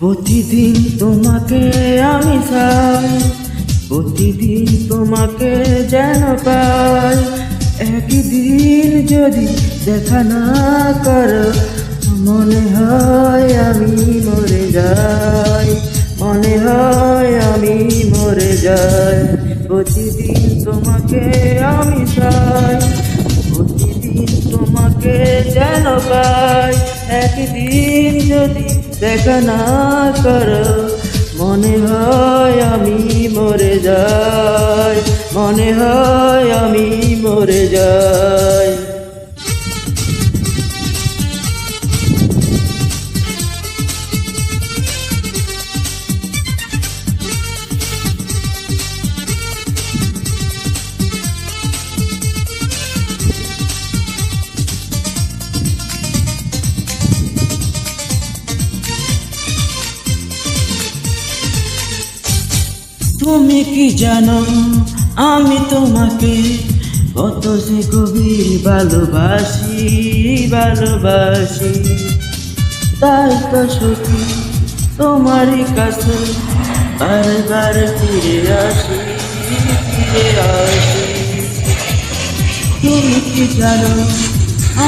প্রতিদিন তোমাকে আমি চাই, প্রতিদিন তোমাকে যেন পাই। একদিন যদি দেখা না করো, মনে হয় আমি মরে যাই, মনে হয় আমি মরে যাই। প্রতিদিন তোমাকে আমি চাই, প্রতিদিন তোমাকে যেন পাই। একদিন যদি দেখা না কর। মনে হয় আমি মরে যাই। মনে হয় আমি মরে যাই। তুমি কি জানো? আমি তোমাকে কত যে গভীর ভালোবাসি ভালোবাসি। তাই তো সখী, তোমারই কাছে বারবার ফিরে আসি ফিরে আসি। তুমি কি জানো?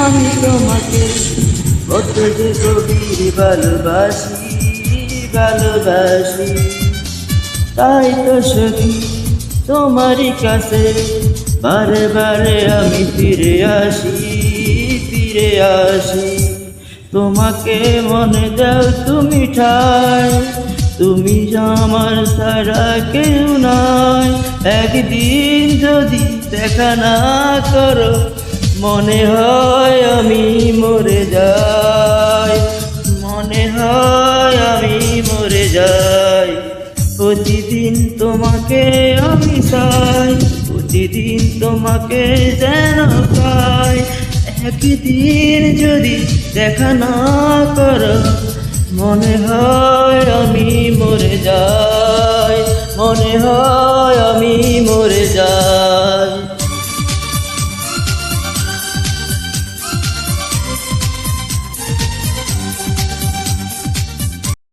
আমি তোমাকে কত যে গভীর ভালোবাসি ভালোবাসি। তাই তো সখী তোমারই কাছে বারে বারে আমি ফিরে আসি ফিরে আসি। তোমাকে মনে দাও তুমি ঠাই, তুমি আমার সারা কেউ নয় একদিন যদি দেখা না করো, মনে হয় আমি মরে যাই। প্রতিদিন তোমাকে আমি চাই, প্রতিদিন তোমাকে যেন পাই। একদিন যদি দেখা না করো, মনে হয় আমি মরে যাই। মনে হয়